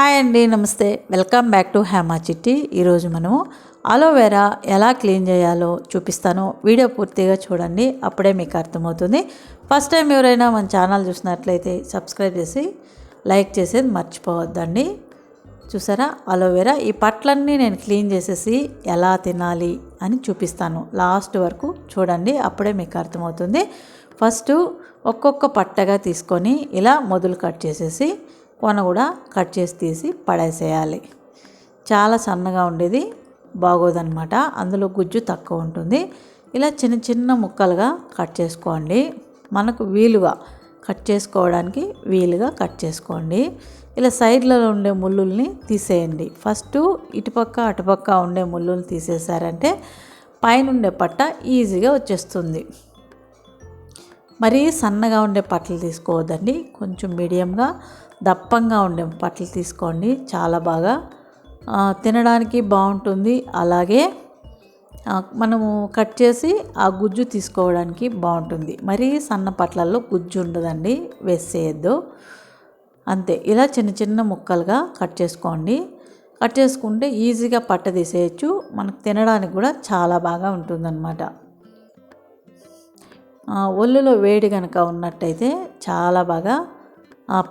Hi అండి నమస్తే. Welcome back to Hema చిట్టి. ఈరోజు మనము అలోవెరా ఎలా క్లీన్ చేయాలో చూపిస్తాను. వీడియో పూర్తిగా చూడండి అప్పుడే మీకు అర్థమవుతుంది. ఫస్ట్ టైం ఎవరైనా మన ఛానల్ చూసినట్లయితే సబ్స్క్రైబ్ చేసి లైక్ చేసేది మర్చిపోవద్దండి. చూసారా? అలోవెరా ఈ పట్లన్నీ నేను క్లీన్ చేసేసి ఎలా తినాలి అని చూపిస్తాను. లాస్ట్ వరకు చూడండి అప్పుడే మీకు అర్థమవుతుంది. ఫస్ట్ ఒక్కొక్క పట్టగా తీసుకొని ఇలా మొదలు కట్ చేసేసి కొన కూడా కట్ చేసి తీసి పడేసేయాలి. చాలా సన్నగా ఉండేది బాగోదన్నమాట. అందులో గుజ్జు తక్కువ ఉంటుంది. ఇలా చిన్న చిన్న ముక్కలుగా కట్ చేసుకోండి. మనకు వీలుగా కట్ చేసుకోవడానికి వీలుగా కట్ చేసుకోండి. ఇలా సైడ్లలో ఉండే ముళ్ళుల్ని తీసేయండి. ఫస్ట్ ఇటుపక్క అటుపక్క ఉండే ముళ్ళులు తీసేసారంటే పైన ఉండే పట్ట ఈజీగా వచ్చేస్తుంది. మరీ సన్నగా ఉండే పట్టలు తీసుకోవద్దండి. కొంచెం మీడియంగా దప్పంగా ఉండే పట్లు తీసుకోండి. చాలా బాగా తినడానికి బాగుంటుంది. అలాగే మనము కట్ చేసి ఆ గుజ్జు తీసుకోవడానికి బాగుంటుంది. మరీ సన్న పట్లల్లో గుజ్జు ఉండదండి వేసేయద్దు. అంతే ఇలా చిన్న చిన్న ముక్కలుగా కట్ చేసుకోండి. కట్ చేసుకుంటే ఈజీగా పట్ట తీసేయచ్చు. మనకు తినడానికి కూడా చాలా బాగా ఉంటుందన్నమాట. ఒళ్ళులో వేడి కనుక ఉన్నట్టయితే చాలా బాగా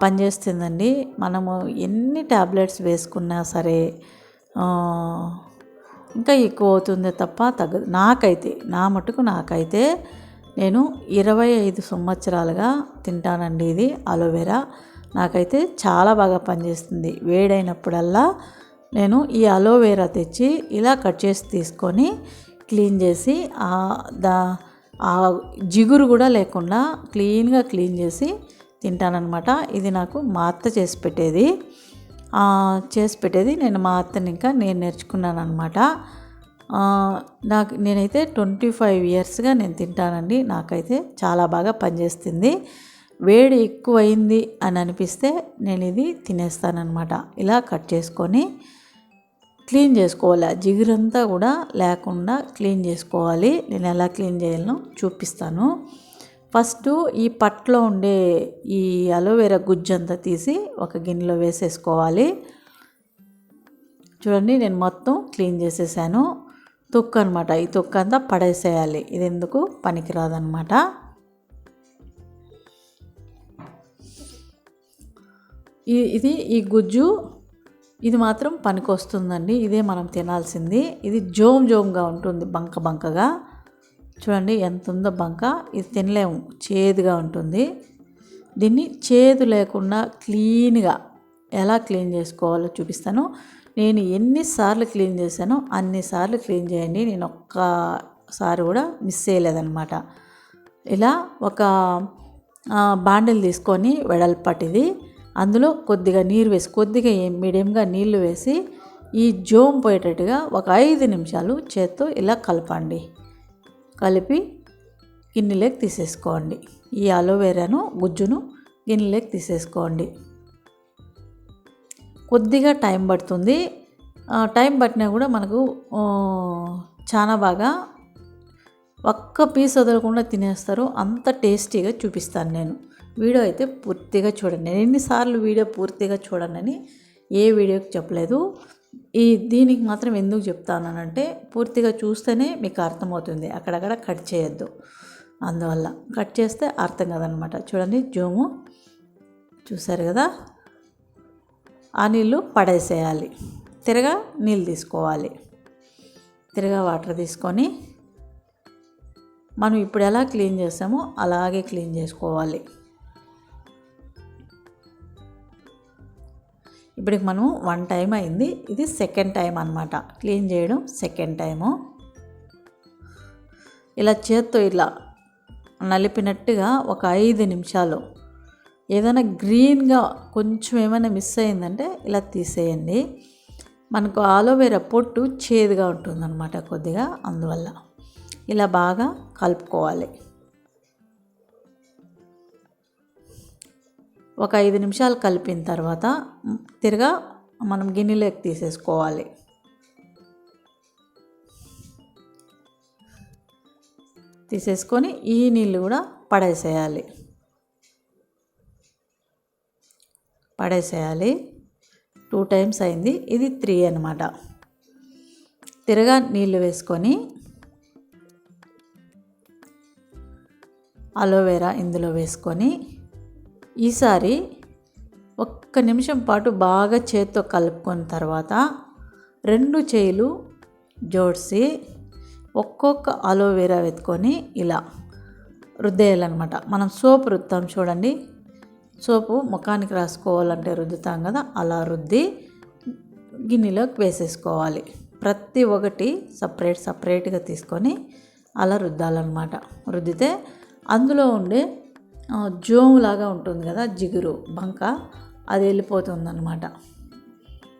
పనిచేస్తుందండి మనము ఎన్ని ట్యాబ్లెట్స్ వేసుకున్నా సరే ఇంకా ఎక్కువ అవుతుందే తప్ప తగ్గదు నాకైతే నా మటుకు నాకైతే నేను ఇరవై ఐదు సంవత్సరాలుగా తింటానండి ఇది అలోవెరా. నాకైతే చాలా బాగా పనిచేస్తుంది. వేడైనప్పుడల్లా నేను ఈ అలోవెరా తెచ్చి ఇలా కట్ చేసి తీసుకొని క్లీన్ చేసి దా ఆ జిగురు కూడా లేకుండా క్లీన్గా క్లీన్ చేసి తింటానన్నమాట. ఇది నాకు మా అత్త చేసి పెట్టేది. చేసి పెట్టేది నేను మా అత్తని ఇంకా నేను నేర్చుకున్నాను అనమాట నాకు నేనైతే ట్వంటీ ఫైవ్ ఇయర్స్గా నేను తింటానండి. నాకైతే చాలా బాగా పనిచేస్తుంది. వేడి ఎక్కువైంది అని అనిపిస్తే నేను ఇది తినేస్తానమాట ఇలా కట్ చేసుకొని క్లీన్ చేసుకోవాలి. జిగురంతా కూడా లేకుండా క్లీన్ చేసుకోవాలి. నేను ఎలా క్లీన్ చేయాలో చూపిస్తాను. ఫస్ట్ ఈ పట్లో ఉండే ఈ అలోవెరా గుజ్జంతా తీసి ఒక గిన్నెలో వేసేసుకోవాలి. చూడండి నేను మొత్తం క్లీన్ చేసేసాను. తొక్కు అనమాట ఈ తొక్కు అంతా పడేసేయాలి. ఇది ఎందుకు? పనికిరాదనమాట ఈ ఇది ఈ గుజ్జు ఇది మాత్రం పనికొస్తుందండి. ఇదే మనం తినాల్సింది. ఇది జోమ్ జోమ్గా ఉంటుంది బంక బంకగా. చూడండి ఎంత ఉందో బంక. ఇది తినలేము. చేదుగా ఉంటుంది. దీన్ని చేదు లేకుండా క్లీన్గా ఎలా క్లీన్ చేసుకోవాలో చూపిస్తాను. నేను ఎన్నిసార్లు క్లీన్ చేశానో అన్నిసార్లు క్లీన్ చేయండి. నేను ఒక్కసారి కూడా మిస్ చేయలేదన్నమాట. ఇలా ఒక బాండిల్ తీసుకొని వెడల్పటిది అందులో కొద్దిగా నీరు వేసి కొద్దిగా మీడియంగా నీళ్ళు వేసి ఈ జోమ్ పోయేటట్టుగా ఒక ఐదు నిమిషాలు చేత్తో ఇలా కలపండి. కలిపి గిన్నెలోకి తీసేసుకోండి. ఈ అలోవెరాను గుజ్జును గిన్నెలోకి తీసేసుకోండి. కొద్దిగా టైం పడుతుంది. ఆ, టైం పట్టినా కూడా మనకు చాలా బాగా ఒక్క పీస్ వదలకుండా తినేస్తారు. అంత టేస్టీగా చూపిస్తాను నేను. వీడియో అయితే పూర్తిగా చూడండి. నేను ఎన్నిసార్లు వీడియో పూర్తిగా చూడండి ఏ వీడియోకి చెప్పలేదు. ఈ దీనికి మాత్రం ఎందుకు చెప్తానంటే పూర్తిగా చూస్తేనే మీకు అర్థమవుతుంది. అక్కడక్కడ కట్ చేయొద్దు. అందువల్ల కట్ చేస్తే అర్థం కదనమాట. చూడండి జోము చూసారు కదా? ఆ నీళ్ళు పడేసేయాలి. తిరగా నీళ్ళు తీసుకోవాలి. తిరగా వాటర్ తీసుకొని మనం ఇప్పుడు ఎలా క్లీన్ చేస్తామో అలాగే క్లీన్ చేసుకోవాలి. ఇప్పటికి మనం వన్ టైం అయింది. ఇది సెకండ్ టైం అనమాట క్లీన్ చేయడం సెకండ్ టైము ఇలా చేత్తో ఇలా నలిపినట్టుగా ఒక ఐదు నిమిషాలు ఏదైనా గ్రీన్గా కొంచెం ఏమైనా మిస్ అయిందంటే ఇలా తీసేయండి. మనకు ఆలోవేరా పొట్టు చేదుగా ఉంటుందన్నమాట కొద్దిగా అందువల్ల. ఇలా బాగా కలుపుకోవాలి. ఒక ఐదు నిమిషాలు కలిపిన తర్వాత తిరగా మనం గిన్నెలోకి తీసేసుకోవాలి. తీసేసుకొని ఈ నీళ్ళు కూడా పడేసేయాలి. పడేసేయాలి. టూ టైమ్స్ అయింది. ఇది త్రీ అనమాట తిరగా నీళ్ళు వేసుకొని అలోవెరా ఇందులో వేసుకొని ఈసారి ఒక్క నిమిషం పాటు బాగా చేత్తో కలుపుకున్న తర్వాత రెండు చేయిలు జోడిసి ఒక్కొక్క అలోవెరా వెతుకొని ఇలా రుద్దేయాలన్నమాట. మనం సోప్ రుద్దాం చూడండి. సోపు ముఖానికి రాసుకోవాలంటే రుద్దుతాం కదా అలా రుద్ది గిన్నెలోకి వేసేసుకోవాలి. ప్రతి ఒక్కటి సపరేట్ సపరేట్గా తీసుకొని అలా రుద్దాలన్నమాట. రుద్దితే అందులో ఉండే జోములాగా ఉంటుంది కదా జిగురు బంక అది వెళ్ళిపోతుందన్నమాట.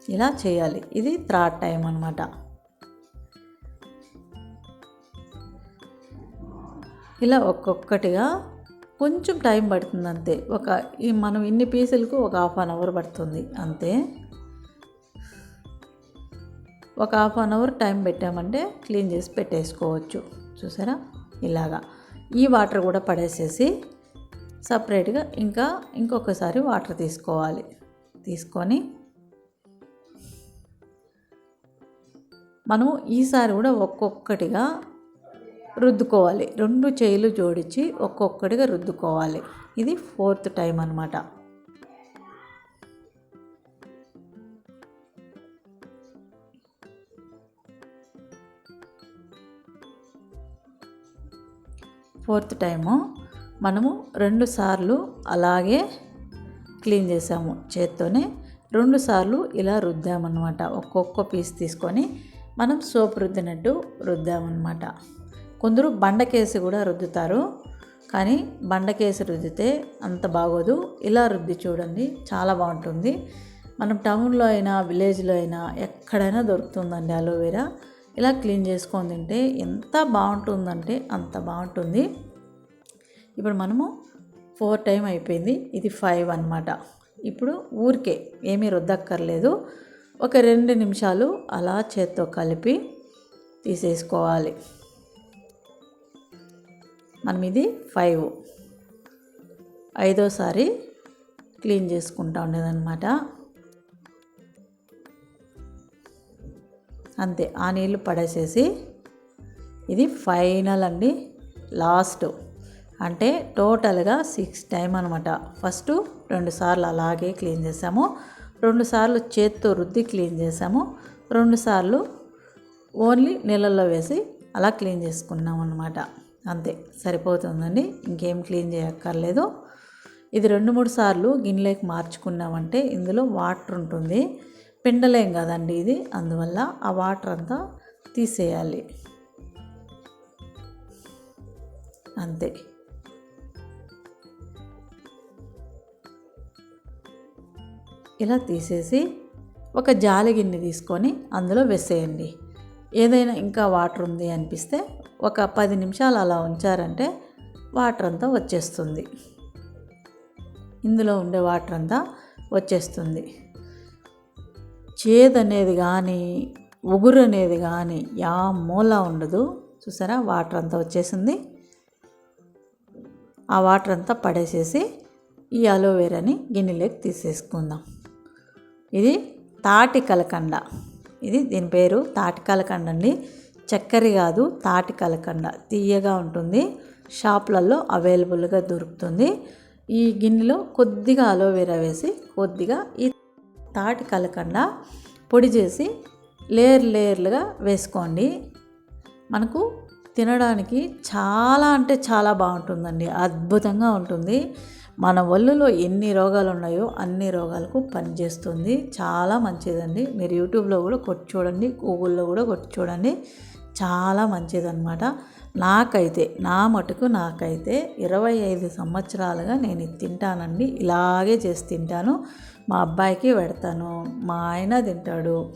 ఇలా చేయాలి. ఇది థర్డ్ టైం అనమాట ఇలా ఒక్కొక్కటిగా కొంచెం టైం పడుతుంది అంతే. ఒక ఈ మనం ఇన్ని పీసులకు ఒక హాఫ్ అన్ అవర్ పడుతుంది అంతే. ఒక హాఫ్ అన్ అవర్ టైం పెట్టామంటే క్లీన్ చేసి పెట్టేసుకోవచ్చు. చూసారా? ఇలాగా. ఈ వాటర్ కూడా పడేసేసి సపరేట్గా ఇంకా ఇంకొకసారి వాటర్ తీసుకోవాలి. తీసుకొని మనం ఈసారి కూడా ఒక్కొక్కటిగా రుద్దుకోవాలి. రెండు చేయిలు జోడించి ఒక్కొక్కటిగా రుద్దుకోవాలి. ఇది ఫోర్త్ టైం అనమాట ఫోర్త్ టైము మనము రెండు సార్లు అలాగే క్లీన్ చేసాము చేత్తోనే. రెండు సార్లు ఇలా రుద్దామన్నమాట. ఒక్కొక్క పీస్ తీసుకొని మనం సోప్ రుద్దినట్టు రుద్దామన్నమాట. కొందరు బండకేసి కూడా రుద్దుతారు. కానీ బండకేసి రుద్దితే అంత బాగోదు. ఇలా రుద్ది చూడండి చాలా బాగుంటుంది. మనం టౌన్లో అయినా విలేజ్లో అయినా ఎక్కడైనా దొరుకుతుందండి అలోవెరా. ఇలా క్లీన్ చేసుకొని తింటే ఎంత బాగుంటుందంటే అంత బాగుంటుంది. ఇప్పుడు మనము ఫోర్ టైం అయిపోయింది. ఇది ఫైవ్ అనమాట ఇప్పుడు ఊరికే ఏమీ రుద్దక్కర్లేదు. ఒక రెండు నిమిషాలు అలా చేత్తో కలిపి తీసేసుకోవాలి. మనం ఇది ఫైవ్ ఐదోసారి క్లీన్ చేసుకుంటా ఉండేదన్నమాట. అంతే ఆ నీళ్ళు పడేసేసి ఇది ఫైనల్ అండి. లాస్ట్ అంటే టోటల్గా సిక్స్ టైం అనమాట ఫస్ట్ రెండు సార్లు అలాగే క్లీన్ చేసాము. రెండు సార్లు చేత్తో రుద్ది క్లీన్ చేసాము. రెండు సార్లు ఓన్లీ నీళ్ళల్లో వేసి అలా క్లీన్ చేసుకున్నాం అనమాట అంతే సరిపోతుందండి. ఇంకేం క్లీన్ చేయక్కర్లేదు. ఇది రెండు మూడు సార్లు గిన్నెలోకి మార్చుకున్నామంటే ఇందులో వాటర్ ఉంటుంది. పిండలేం కదండి ఇది. అందువల్ల ఆ వాటర్ అంతా తీసేయాలి. అంతే. ఇలా తీసేసి ఒక జాలి గిన్నె తీసుకొని అందులో వేసేయండి. ఏదైనా ఇంకా వాటర్ ఉంది అనిపిస్తే ఒక పది నిమిషాలు అలా ఉంచారంటే వాటర్ అంతా వచ్చేస్తుంది. ఇందులో ఉండే వాటర్ అంతా వచ్చేస్తుంది. చేదనేది కానీ ఉగురు అనేది కానీ యా మూల ఉండదు. చూసారా? వాటర్ అంతా వచ్చేసింది. ఆ వాటర్ అంతా పడేసేసి ఈ అలోవేరాని గిన్నెలోకి తీసేసుకుందాం. ఇది తాటి కలకండ ఇది దీని పేరు తాటి కలకండ అండి. చక్కెర కాదు తాటి కలకండ తీయగా ఉంటుంది. షాప్లలో అవైలబుల్గా దొరుకుతుంది. ఈ గిన్నెలో కొద్దిగా అలోవెరా వేసి కొద్దిగా ఈ తాటి కలకండ పొడి చేసి లేయర్ లేయర్లుగా వేసుకోండి. మనకు తినడానికి చాలా అంటే చాలా బాగుంటుందండి. అద్భుతంగా ఉంటుంది. మన ఒళ్ళులో ఎన్ని రోగాలు ఉన్నాయో అన్ని రోగాలకు పనిచేస్తుంది. చాలా మంచిదండి. మీరు యూట్యూబ్లో కూడా కొట్టి చూడండి గూగుల్లో కూడా కొట్టి చూడండి. చాలా మంచిదన్నమాట. నాకైతే నా మటుకు నాకైతే ఇరవై ఐదు సంవత్సరాలుగా నేను ఇది తింటానండి. ఇలాగే చేసి తింటాను. మా అబ్బాయికి పెడతాను. మా ఆయన తింటాడు.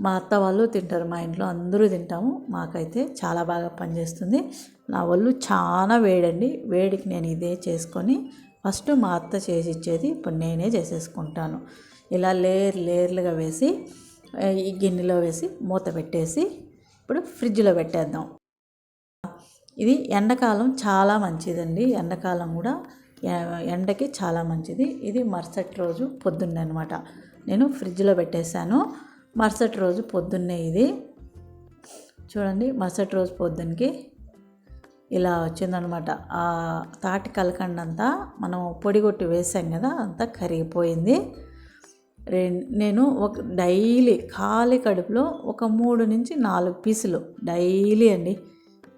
మా అత్త వాళ్ళు తింటారు. మా ఇంట్లో అందరూ తింటాము. మాకైతే చాలా బాగా పనిచేస్తుంది. నా ఒళ్ళు చాలా వేడండి. వేడికి నేను ఇదే చేసుకొని ఫస్ట్ మా అత్త చేసి ఇచ్చేది ఇప్పుడు నేనే చేసేసుకుంటాను. ఇలా లేయర్ లేయర్లుగా వేసి ఈ గిన్నెలో వేసి మూత పెట్టేసి ఇప్పుడు ఫ్రిడ్జ్లో పెట్టేద్దాం. ఇది ఎండాకాలం చాలా మంచిదండి. ఎండాకాలం కూడా ఎండకి చాలా మంచిది. ఇది మరుసటి రోజు పొద్దున్నే అనమాట నేను ఫ్రిడ్జ్లో పెట్టేశాను. మరుసటి రోజు పొద్దున్నే ఇది. చూడండి మరుసటి రోజు పొద్దున్నకి ఇలా వచ్చిందనమాట. ఆ తాటి కలకండ అంతా మనం పొడిగొట్టి వేసాం కదా అంతా కరిగిపోయింది. నేను ఒక డైలీ ఖాళీ కడుపులో ఒక మూడు నుంచి నాలుగు పీసులు డైలీ అండి.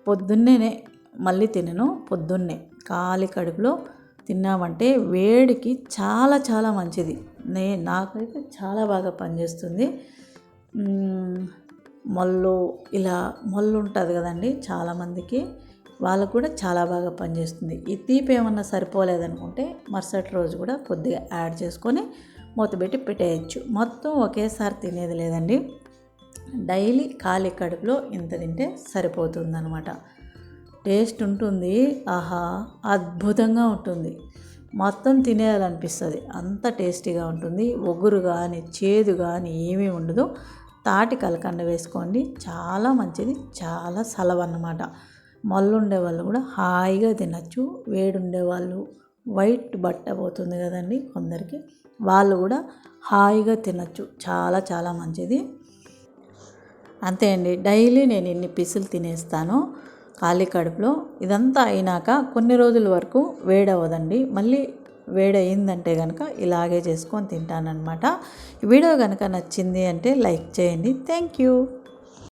పొద్దున్నేనే మళ్ళీ తినను పొద్దున్నే ఖాళీ కడుపులో తిన్నామంటే వేడికి చాలా చాలా మంచిది. నే నాకైతే చాలా బాగా పనిచేస్తుంది. మొల్లు ఇలా మొల్లు ఉంటుంది కదండి చాలామందికి. వాళ్ళకు కూడా చాలా బాగా పనిచేస్తుంది. ఈ తీపి ఏమన్నా సరిపోలేదనుకుంటే మరుసటి రోజు కూడా కొద్దిగా యాడ్ చేసుకొని మూతబెట్టి పెట్టేయచ్చు. మొత్తం ఒకేసారి తినేది లేదండి. డైలీ ఖాళీ కడుపులో ఇంత తింటే సరిపోతుందనమాట టేస్ట్ ఉంటుంది. ఆహా అద్భుతంగా ఉంటుంది. మొత్తం తినేయాలనిపిస్తుంది. అంత టేస్టీగా ఉంటుంది. ఒగురు కానీ చేదు కానీ ఏమీ ఉండదు. తాటి కలకండ వేసుకోండి. చాలా మంచిది. చాలా సలవ అన్నమాట మళ్ళు ఉండే వాళ్ళు కూడా హాయిగా తినచ్చు వేడుండే వాళ్ళు వైట్ బట్ట పోతుంది కదండి కొందరికి. వాళ్ళు కూడా హాయిగా తినచ్చు. చాలా చాలా మంచిది. అంతే అండి. డైలీ నేను ఇన్ని పీసులు తినేస్తాను ఖాళీ కడుపులో. ఇదంతా అయినాక కొన్ని రోజుల వరకు వేడవదండి మళ్ళీ వేడయిందంటే కనుక ఇలాగే చేసుకొని తింటానన్నమాట. వీడియో కనుక నచ్చింది అంటే లైక్ చేయండి. Thank you.